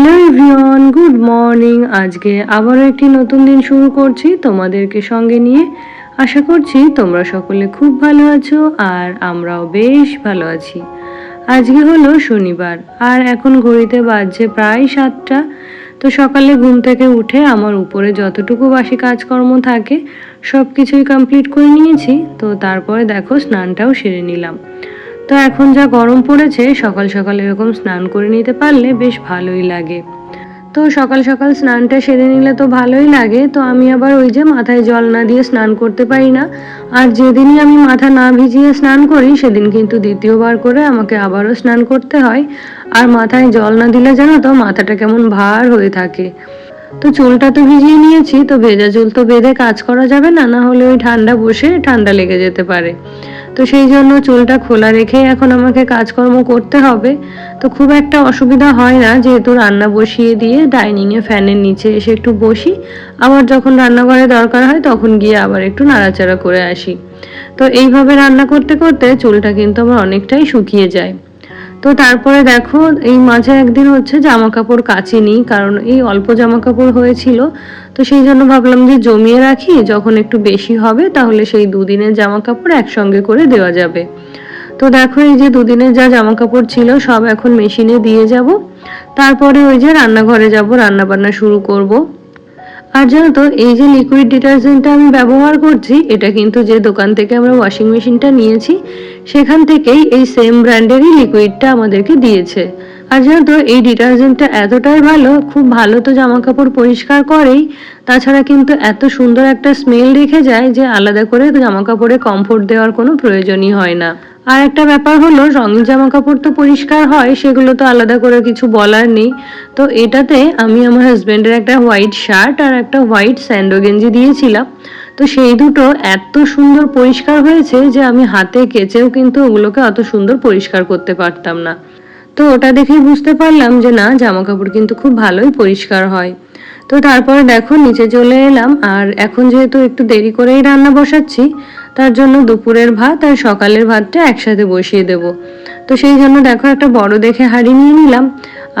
Hello everyone, good morning. আজকে আবারও একটি নতুন দিন শুরু করছি তোমাদেরকে সঙ্গে নিয়ে। আশা করছি তোমরা সকলে খুব ভালো আছো আর আমরাও বেশ ভালো আছি। আজকে হলো শনিবার, আর এখন ঘড়িতে বাজছে প্রায় সাতটা। তো সকালে ঘুম থেকে উঠে আমার উপরে যতটুকু বাসি কাজকর্ম থাকে সব কিছুই কমপ্লিট করে নিয়েছি। তো তারপরে দেখো স্নানটাও সেরে নিলাম। তো এখন যা গরম পড়েছে, সকাল সকাল এরকম স্নান করে নিতে পারলে বেশ ভালোই লাগে। তো সকাল সকাল স্নানটা সেরে নিলে তো ভালোই লাগে, তো আমি আবার ওই যে মাথায় জল না দিয়ে স্নান করতে পারি না। আর যেদিনই আমি মাথা না ভিজিয়ে স্নান করি, সেদিন কিন্তু দ্বিতীয়বার করে আমাকে আবারও স্নান করতে হয়। আর মাথায় জল না দিলে জানো তো, মাথাটা কেমন ভার হয়ে থাকে। তো চুলটা তো ভিজিয়ে নিয়েছি, তো ভেজা চুল তো বেঁধে কাজ করা যাবে না না হলে ওই ঠান্ডা বসে ঠান্ডা লেগে যেতে পারে। তো সেই জন্য চুলটা খোলা রেখেই এখন আমাকে কাজকর্ম করতে হবে। তো খুব একটা অসুবিধা হয় না, যেহেতু রান্না বসিয়ে দিয়ে ডাইনিংয়ে ফ্যানের নিচে এসে একটু বসি। আবার যখন রান্নাঘরে দরকার হয় তখন গিয়ে আবার একটু নাড়াচাড়া করে আসি। তো এইভাবে রান্না করতে করতে চুলটা কিন্তু আমার অনেকটাই শুকিয়ে যায়। তো তারপরে দেখো, এই মাঝে একদিন হচ্ছে জামা কাপড় কাচিনি, কারণ এই অল্প জামা কাপড় হয়েছিল। তো সেই জন্য ভাবলাম যে জমিয়ে রাখি, যখন একটু বেশি হবে তাহলে সেই দুদিনের জামা কাপড় একসঙ্গে করে দেওয়া যাবে। তো দেখো এই যে দুদিনের যা জামা কাপড় ছিল সব এখন মেশিনে দিয়ে যাব। তারপরে ওই যে রান্নাঘরে যাব রান্না বান্না শুরু করব। আর জানো তো, এই যে লিকুইড ডিটারজেন্টটা আমি ব্যবহার করছি, এটা কিন্তু যে দোকান থেকে আমরা ওয়াশিং মেশিনটা নিয়েছি, সেখান থেকেই এই সেম ব্র্যান্ডেরই লিকুইডটা আমাদেরকে দিয়েছে। আর জানো তো, এই ডিটারজেন্টটা এতটাই ভালো, খুব ভালো তো জামা কাপড় পরিষ্কার করেই। তাছাড়া কিন্তু এত সুন্দর একটা স্মেল রেখে যায় যে আলাদা করে জামা কাপড়ে কমফোর্ট দেওয়ার কোনো প্রয়োজনই হয় না। আর একটা ব্যাপার হলো, রঙিন জামা কাপড় তো পরিষ্কার হয়, সেগুলো তো আলাদা করে কিছু বলার নেই। তো এটাতে আমি আমার হাজব্যান্ডের একটা হোয়াইট শার্ট আর একটা হোয়াইট স্যান্ডো গেঞ্জি দিয়েছিলাম। তো সেই দুটো এত সুন্দর পরিষ্কার হয়েছে যে আমি হাতে কেচেও কিন্তু ওগুলোকে অত সুন্দর পরিষ্কার করতে পারতাম না। তো ওটা দেখেই বুঝতে পারলাম যে না জামা কাপড় কিন্তু খুব ভালোই পরিষ্কার হয়। তো তারপরে দেখো, নিচে চলে এলাম, আর এখন যেহেতু একটু দেরি করেই রান্না বসাচ্ছি, তার জন্য দুপুরের ভাত আর সকালের ভাতটা একসাথে বসিয়ে দেব। তো সেই জন্য দেখো একটা বড় দেখে হাঁড়ি নিয়ে নিলাম।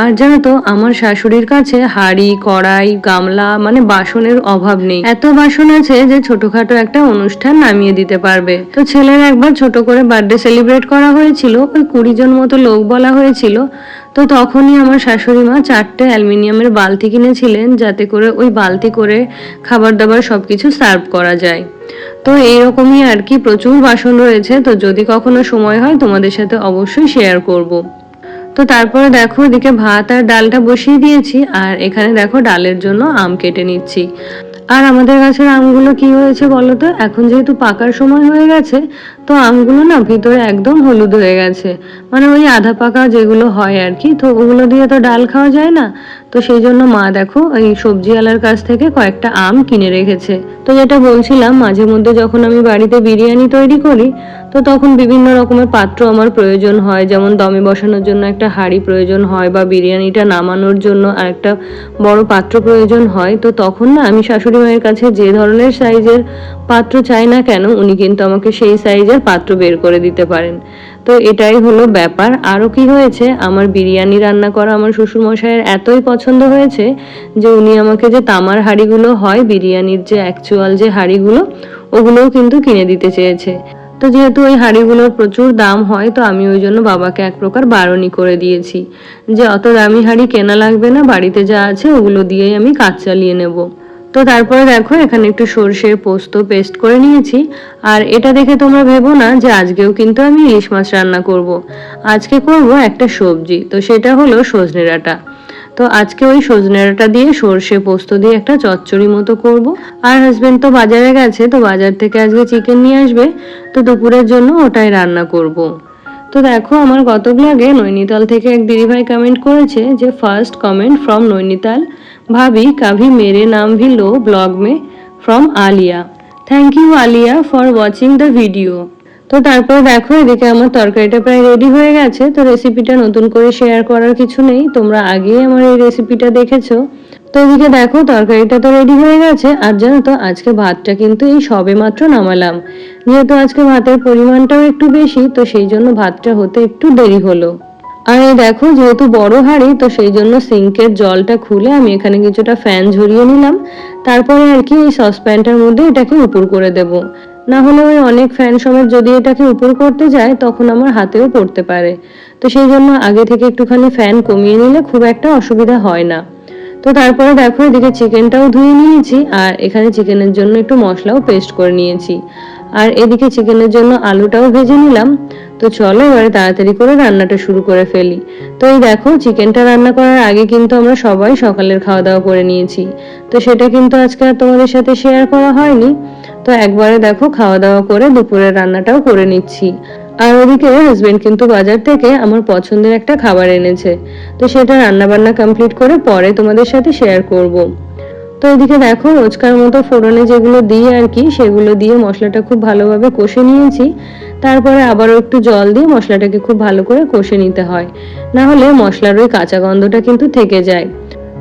আর জানো তো, আমার শাশুড়ির কাছে হাঁড়ি, কড়াই, গামলা মানে বাসনের অভাব নেই। এত বাসন আছে যে ছোটখাটো একটা অনুষ্ঠান নামিয়ে দিতে পারবে। তো ছেলের একবার ছোট করে বার্থডে সেলিব্রেট করা হয়েছিল, ওই কুড়ি জন মতো লোক বলা হয়েছিল। তো তখনই আমার শাশুড়ি মা চারটে অ্যালুমিনিয়ামের বালতি কিনেছিলেন, যাতে করে ওই বালতি করে খাবার দাবার সবকিছু সার্ভ করা যায়। তো এইরকমই আর কি প্রচুর বাসন রয়েছে, তো যদি কখনো সময় হয় তোমাদের সাথে অবশ্যই শেয়ার করব। তো তারপরে দেখো এদিকে ভাত আর ডালটা বসিয়ে দিয়েছি আর এখানে দেখো ডালের জন্য আম কেটে নিচ্ছি। আর আমাদের গাছের আমগুলো কি হয়েছে বলো তো? এখন যেহেতু পাকার সময় হয়ে গেছে, তো আমগুলো না ভিতরে একদম হলুদ হয়ে গেছে। মানে ওই আধা পাকা যেগুলো হয় আর কি, তো ওগুলো দিয়ে তো ডাল খাওয়া যায় না। তো সেই জন্য মা দেখো, এই সবজিওয়ালার কাছ থেকে কয়েকটা আম কিনে রেখেছে। তো যেটা বলছিলাম, মাঝে মধ্যে যখন আমি বাড়িতে বিরিয়ানি তৈরি করি, তো তখন বিভিন্ন রকমের পাত্র আমার প্রয়োজন হয়। যেমন দমে বসানোর জন্য একটা হাঁড়ি প্রয়োজন হয় বা বিরিয়ানিটা নামানোর জন্য আর একটা বড় পাত্র প্রয়োজন হয়। তো তখন না আমি শাশুড়ি মায়ের কাছে যে ধরনের সাইজের পাত্র চাই না কেন, উনি কিন্তু আমাকে সেই সাইজের পাত্র বের করে দিতে পারেন। তো এটাই হলো ব্যাপার। আরও কি হয়েছে? আমার বিরিয়ানি রান্না করা আমার শ্বশুরমশাইয়ের এতই পছন্দ হয়েছে যে উনি আমাকে যে তামার হাঁড়িগুলো হয়, বিরিয়ানির যে অ্যাকচুয়াল যে হাঁড়িগুলো, ওগুলোও কিন্তু কিনে দিতে চেয়েছে। তো যেহেতু ওই হাঁড়িগুলোর প্রচুর দাম হয়, তো আমি ওই জন্য বাবাকে এক প্রকার বারণই করে দিয়েছি যে, অত দামি হাঁড়ি কেনা লাগবে না, বাড়িতে যা আছে ওগুলো দিয়েই আমি কাজ চালিয়ে নেব। তো তারপরে দেখো, এখানে একটু সর্ষে পোস্ত পেস্ট করে নিয়েছি আর এটা দেখে তোমরা ভেবো না যে আজকেও কিন্তু আমি ইলিশ মাছ রান্না করব। আজকে করব একটা সবজি, তো সেটা হলো সজনে ডাঁটা তো আজকে ওই সজনে ডাঁটা দিয়ে সর্ষে পোস্ত দিয়ে একটা চচ্চড়ি মতো করব আর হাজবেন্ড তো বাজারে গেছে, তো বাজার থেকে আজকে চিকেন নিয়ে আসবে, তো দুপুরের জন্য ওটাই রান্না করব। তো দেখো, আমার গত ব্লগে নৈনিতাল থেকে এক দিদিভাই কমেন্ট করেছে যে ফার্স্ট কমেন্ট ফ্রম নৈনিতাল भाभी कभी मेरे नाम भी लो ब्लॉग में from Alia thank you Alia for watching the video তো তারপর দেখো এদিকে আমার তরকারিটা প্রায় রেডি হয়ে গেছে তো রেসিপিটা নতুন করে শেয়ার করার কিছু নেই তোমরা আগেই আমার এই রেসিপিটা দেখেছো তো এদিকে দেখো তরকারিটা তো রেডি হয়ে গেছে আর জানো তো আজকে ভাতটা কিন্তু এই সবে মাত্র নামালাম যেহেতু আজকে ভাতের পরিমাণটাও একটু বেশি তো সেই জন্য ভাতটা হতে একটু দেরি হলো আর এই দেখো, যেহেতু বড় হাঁড়ি, তো সেই জন্য সিঙ্কের জলটা খুলে আমি এখানে কিছুটা ফ্যান ঝরিয়ে নিলাম। তারপরে আর কি এই সসপ্যানটার মধ্যে এটাকে উপর করে দেব। না হলে ওই অনেক ফ্যান সমেত যদি এটাকে উপর করতে যায়, তখন আমার হাতেও পড়তে পারে। তো সেই জন্য আগে থেকে একটুখানি ফ্যান কমিয়ে নিলে খুব একটা অসুবিধা হয় না। তো তারপরে দেখো, এদিকে চিকেনটাও ধুয়ে নিয়েছি, আর এখানে চিকেনের জন্য একটু মশলাও পেস্ট করে নিয়েছি। আর এদিকে চিকেনের জন্য আলুটাও ভেজে নিলাম। তো চলো এবারে তাড়াতাড়ি করে রান্নাটা শুরু করে ফেলি। তো এই দেখো, চিকেনটা রান্না করার আগে কিন্তু আমরা সবাই সকালের খাওয়া দাওয়া করে নিয়েছি। তো সেটা কিন্তু আজকে আর তোমাদের সাথে শেয়ার করা হয়নি। তো একবারে দেখো খাওয়া দাওয়া করে দুপুরের রান্নাটাও করে নিচ্ছি। আর ওদিকে হাজবেন্ড কিন্তু বাজার থেকে আমার পছন্দের একটা খাবার এনেছে। তো সেটা রান্না বান্না কমপ্লিট করে পরে তোমাদের সাথে শেয়ার করব। তো এদিকে দেখো, রোজকার মতো ফোড়নে যেগুলো দিই আর কি, সেগুলো দিয়ে মশলাটা খুব ভালোভাবে কষে নিয়েছি। তারপরে আবারও একটু জল দিয়ে মশলাটাকে খুব ভালো করে কষে নিতে হয়। না হলে মশলার ওই কাঁচা গন্ধটা কিন্তু থেকে যায়।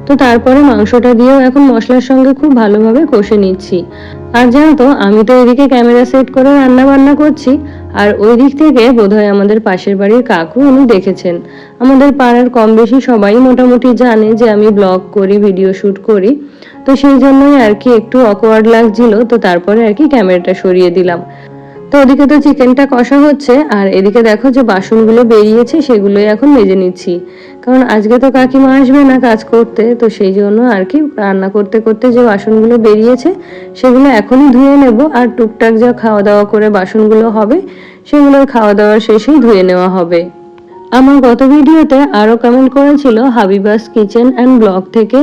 তো তারপরে মাংসটা দিয়েও এখন মশলার সঙ্গে খুব ভালোভাবে কষে নিচ্ছি। আর জানো তো, আমি তো এদিকে ক্যামেরা সেট করে রান্না বান্না করছি, আর ওই দিক থেকে বোধহয় আমাদের পাশের বাড়ির কাকু উনি দেখেছেন। আমাদের পাড়ার কম বেশি সবাই মোটামুটি জানে যে আমি ব্লগ করি ভিডিও শ্যুট করি। তো সেই জন্যই আর কি একটু অকওয়ার্ড লাগছিল, তো তারপরে আর কি ক্যামেরাটা সরিয়ে দিলাম। তো ওদিকে তো চিকেনটা কষা হচ্ছে, আর এদিকে দেখো যে বাসনগুলো বেরিয়েছে, সেগুলোই এখন মেজে নিচ্ছি। কারণ আজকে তো কাকিমা আসবে না কাজ করতে, তো সেই জন্য আর কি রান্না করতে করতে যে বাসনগুলো বেরিয়েছে, সেগুলো এখনই ধুয়ে নেব। আর টুকটাক যা খাওয়া দাওয়া করে বাসনগুলো হবে সেগুলো খাওয়া দাওয়ার শেষেই ধুয়ে নেওয়া হবে। আমার গত ভিডিওতে আরও কমেন্ট করেছিল হাবিবাস কিচেন অ্যান্ড ব্লগ থেকে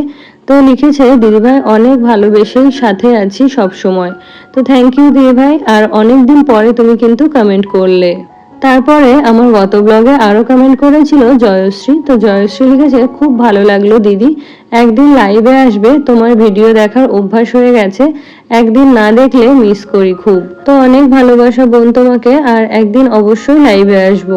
তো লিখেছে দিদিভাই অনেক ভালোবেসেই সাথে আছি সব সময় তো থ্যাংক ইউ দিদিভাই আর অনেক দিন পরে তুমি কিন্তু কমেন্ট করলে। তারপরে আমার গত ব্লগে আরও কমেন্ট করেছিল জয়শ্রী। তো জয়শ্রী লিখেছে, খুব ভালো লাগল দিদি। একদিন লাইভে আসবে, তোমার ভিডিও দেখার অভ্যাস হয়ে গেছে। একদিন না দেখলে মিস করি খুব। তো অনেক ভালোবাসা বোন তোমাকে, আর একদিন অবশ্যই লাইভে আসব।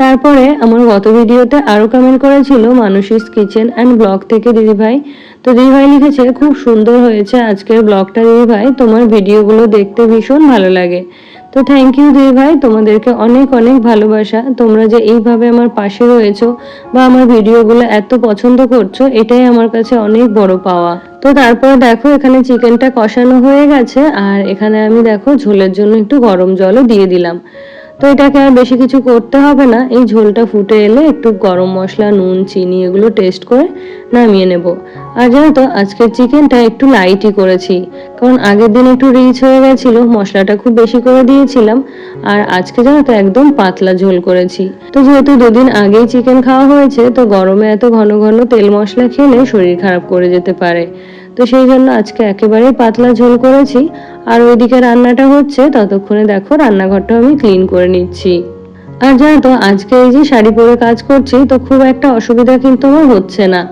তারপরে আমার গত ভিডিওতে আরও কমেন্ট করেছিল মানসিস কিচেন অ্যান্ড ব্লগ থেকে দিদিভাই। তো দিদিভাই লিখেছে, খুব সুন্দর হয়েছে আজকের ব্লগটা দিদিভাই। তোমার ভিডিওগুলো দেখতে ভীষণ ভালো লাগে। তো থ্যাংক ইউ দিদিভাই, তোমাদেরকে অনেক অনেক ভালোবাসা। তোমরা যে এইভাবে আমার পাশে রয়েছো বা আমার ভিডিওগুলো এত পছন্দ করছ, এটাই আমার কাছে অনেক বড় পাওয়া। তো তারপর দেখো, এখানে চিকেনটা কষানো হয়ে গেছে। আর এখানে আমি দেখো, ঝোলের জন্য একটু গরম জলও দিয়ে দিলাম। তো এটাকে আর বেশি কিছু করতে হবে না। এই ঝোলটা ফুটে এলে একটু গরম মশলা, নুন, চিনি এগুলো টেস্ট করে নামিয়ে নেব। আর জানো তো, আজকের চিকেনটা একটু লাইটই করেছি। কারণ আগের দিন একটু রিচ হয়ে গেছিল, মশলাটা খুব বেশি করে দিয়েছিলাম। আর আজকে জানো তো, একদম পাতলা ঝোল করেছি। তো যেহেতু দুদিন আগেই চিকেন খাওয়া হয়েছে, তো গরমে এত ঘন ঘন তেল মশলা খেলে শরীর খারাপ করে যেতে পারে। তো সেই জন্য আজকে একেবারেই পাতলা ঝোল করেছি। আর ওইদিকে রান্নাটা হচ্ছে, ততক্ষণে দেখো রান্নাঘরটা আমি ক্লিন করে নিচ্ছি। আর জানো তো, আজকে এই যে শাড়ি পরে কাজ করছি, তো খুব একটা অসুবিধা কিন্তু আমার হচ্ছে না।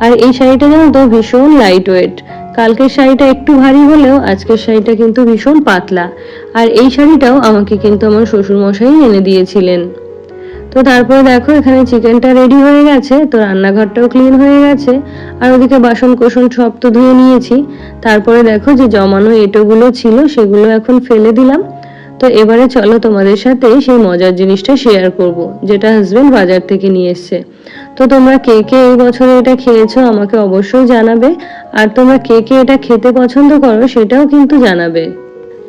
আর এই শাড়িটা জানো তো, ভীষণ লাইট ওয়েট কালকের শাড়িটা একটু ভারী হলেও, আজকের শাড়িটা কিন্তু ভীষণ পাতলা। আর এই শাড়িটাও আমাকে কিন্তু আমার শ্বশুরমশাই এনে দিয়েছিলেন। তো তারপরে দেখো, এখানে চিকেনটা রেডি হয়ে গেছে, তো রান্নাঘরটাও ক্লিন হয়ে গেছে। আর ওদিকে বাসন কোসন সব তো ধুয়ে নিয়েছি। তারপরে দেখো যে জমানো এটোগুলো ছিল, সেগুলো এখন ফেলে দিলাম। তো এবারে চলো তোমাদের সাথে সেই মজার জিনিসটা শেয়ার করব, যেটা হাজবেন্ড বাজার থেকে নিয়ে এসছে। তো তোমরা কে কে এই বছরে এটা খেয়েছো আমাকে অবশ্যই জানাবে। আর তোমরা কে কে এটা খেতে পছন্দ করো সেটাও কিন্তু জানাবে।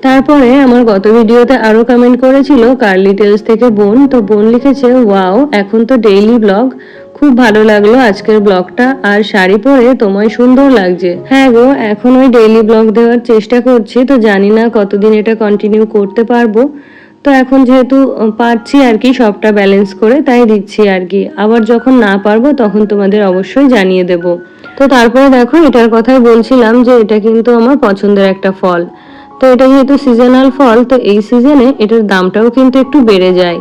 তারপরে আমার গত ভিডিওতে আরও কমেন্ট করেছিল কার্লি টেলস থেকে বোন, তো বোন লিখেছে ওয়াও এখন তো ডেইলি ব্লগ খুব ভালো লাগল আজকের ব্লগটা আর শাড়ি পরে তোমায় সুন্দর লাগছে। হ্যাঁ গো, এখন ওই ডেইলি ব্লগ দেওয়ার চেষ্টা করছি, তো জানি না কতদিন এটা কন্টিনিউ করতে পারব। তো এখন যেহেতু পারছি আর কি সবটা ব্যালেন্স করে, তাই দিচ্ছি আর কি। আবার যখন না পারব, তখন তোমাদের অবশ্যই জানিয়ে দেব। তো তারপরে দেখো, এটার কথাই বলছিলাম যে এটা কিন্তু আমার পছন্দের একটা ফল। তো এটা যেহেতু সিজনাল ফল, তো এই সিজনে এটার দামটাও কিন্তু একটু বেড়ে যায়।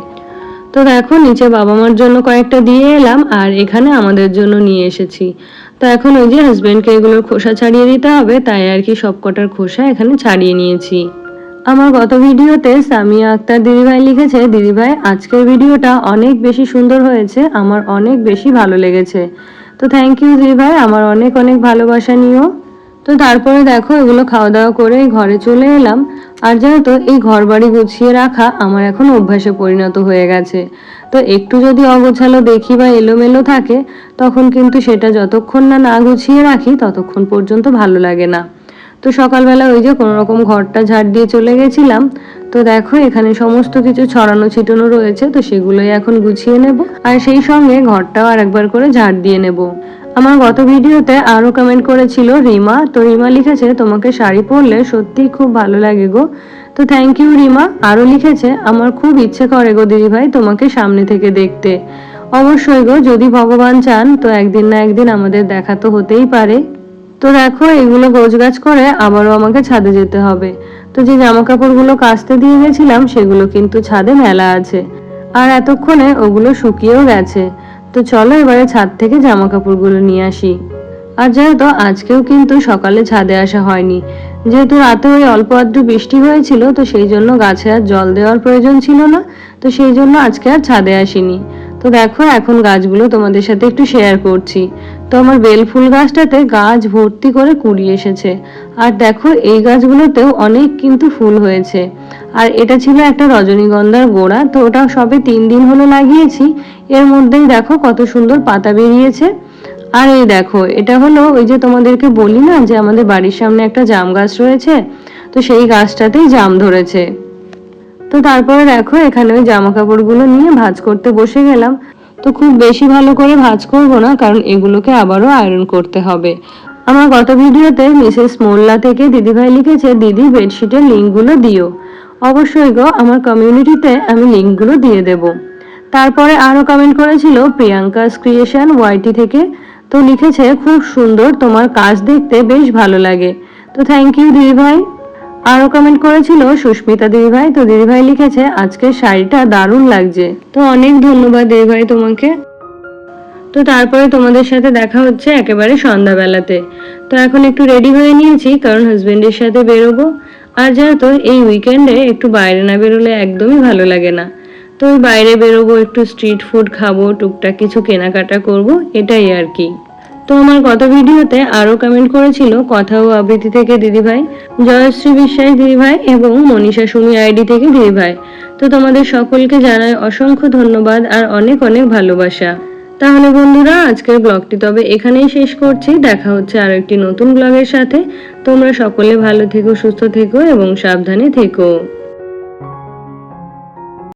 তো দেখো, নিচে বাবা মার জন্য কয়েকটা দিয়ে এলাম আর এখানে আমাদের জন্য নিয়ে এসেছি। তো এখন ওই যে হাজব্যান্ডকে এগুলোর খোসা ছাড়িয়ে দিতে হবে, তাই আর কি সব কটার খোসা এখানে ছাড়িয়ে নিয়েছি। আমার গত ভিডিওতে সামিয়া আক্তার দিদিভাই লিখেছে, দিদিভাই, আজকের ভিডিওটা অনেক বেশি সুন্দর হয়েছে, আমার অনেক বেশি ভালো লেগেছে। তো থ্যাংক ইউ দিদিভাই, আমার অনেক অনেক ভালোবাসা নিও। তো তারপরে দেখো এগুলো খাওয়া দাওয়া করে ঘরে চলে এলাম। আর যেহেতু এই ঘর বাড়ি গুছিয়ে রাখা আমার এখন অভ্যাসে পরিণত হয়ে গেছে। তো একটু যদি অগোছালো দেখি বা এলোমেলো থাকে, তখন কিন্তু সেটা যতক্ষণ না না গুছিয়ে রাখি, ততক্ষণ পর্যন্ত ভালো লাগে না। তো সকালবেলা ওই যে কোনো রকম ঘরটা ঝাড় দিয়ে চলে গেছিলাম। তো দেখো এখানে সমস্ত কিছু ছড়ানো ছিটানো রয়েছে, তো সেগুলোই এখন গুছিয়ে নেব। আর সেই সঙ্গে ঘরটাও আর একবার করে ঝাড় দিয়ে নেব। আমার গত ভিডিওতে আরও কমেন্ট করেছিল, রিমা, তো রিমা লিখেছে, তোমাকে শাড়ি পরলে সত্যিই খুব ভালো লাগে গো। তো থ্যাংক ইউ রিমা। আরও লিখেছে, আমার খুব ইচ্ছে করে গো দিদিভাই তোমাকে সামনে থেকে দেখতে। অবশ্যই গো, যদি ভগবান চান, তো একদিন না একদিন আমাদের দেখা তো হতেই পারে। তো দেখো, এগুলো গোছগাছ করে আবারও আমাকে ছাদে যেতে হবে। তো যে জামা কাপড়গুলো কাচতে দিয়ে গেছিলাম, সেগুলো কিন্তু ছাদে মেলা আছে। আর এতক্ষণে ওগুলো শুকিয়েও গেছে। তো চলো এবারে ছাদ থেকে জামা কাপড়গুলো নিয়ে আসি। আর যেহেতু আজকেও কিন্তু সকালে ছাদে আসা হয়নি। যেহেতু রাতে ওই অল্প আধটু বৃষ্টি হয়েছিল, তো সেই জন্য গাছে আর জল দেওয়ার প্রয়োজন ছিল না। তো সেই জন্য আজকে আর ছাদে আসিনি। তো দেখো, এখন গাছগুলো তোমাদের সাথে একটু শেয়ার করছি। তো আমার বেল ফুল গাছটাতে গাছ ভর্তি করে কুড়ি এসেছে। আর দেখো, এই গাছগুলোতেও অনেক কিন্তু ফুল হয়েছে। আর এটা ছিল একটা রজনীগন্ধার গোড়া, তো ওটা সবে তিন দিন হলো লাগিয়েছি। এর মধ্যেই দেখো, কত সুন্দর পাতা বেরিয়েছে। আর এই দেখো, এটা হলো ওই যে তোমাদেরকে বলি না, যে আমাদের বাড়ির সামনে একটা জাম গাছ রয়েছে, তো সেই গাছটাতেই জাম ধরেছে। তো তারপরে দেখো, এখানে ওই জামা কাপড়গুলো নিয়ে ভাঁজ করতে বসে গেলাম। তো খুব বেশি ভালো করে ভাঁজ করব না, কারণ এগুলোকে আবারও আয়রন করতে হবে। আমার গত ভিডিওতে মিসেস মোল্লা থেকে দিদিভাই লিখেছে, দিদি, বেডশিটের লিঙ্কগুলো দিও। অবশ্যই গো, আমার কমিউনিটিতে আমি লিঙ্কগুলো দিয়ে দেব। তারপরে আরও কমেন্ট করেছিল প্রিয়াঙ্কা ক্রিয়েশন ওয়াইটি থেকে। তো লিখেছে, খুব সুন্দর, তোমার কাজ দেখতে বেশ ভালো লাগে। তো থ্যাংক ইউ দিদিভাই। আরও কমেন্ট করেছিল সুস্মিতা দিদিভাই। তো দিদিভাই লিখেছে, আজকের শাড়িটা দারুণ লাগছে। তো অনেক ধন্যবাদ দিদিভাই তোমাকে। তো তারপরে তোমাদের সাথে দেখা হচ্ছে একেবারে সন্ধ্যাবেলাতে। তো এখন একটু রেডি হয়ে নিয়েছি, কারণ হাজবেন্ডের সাথে বেরোবো। আর যেহেতু এই উইকেন্ডে একটু বাইরে না বেরোলে একদমই ভালো লাগে না। তো বাইরে বেরোবো, একটু স্ট্রিট ফুড খাব, টুকটাক কিছু কেনাকাটা করব, এটাই আর কি। তো আমার গত ভিডিওতে আরও কমেন্ট করেছিল কথা ও আবৃত্তি থেকে দিদিভাই, জয়শ্রী বিশ্বাস দিদিভাই এবং মনীষা সুমি আইডি থেকে দিদিভাই। তো তোমাদের সকলকে জানাই অসংখ্য ধন্যবাদ আর অনেক অনেক ভালোবাসা। তাহলে বন্ধুরা, আজকের ব্লগটি তবে এখানেই শেষ করছি। দেখা হচ্ছে আর একটি নতুন ব্লগের সাথে। তোমরা সকলে ভালো থেকো, সুস্থ থেকো এবং সাবধানে থেকো।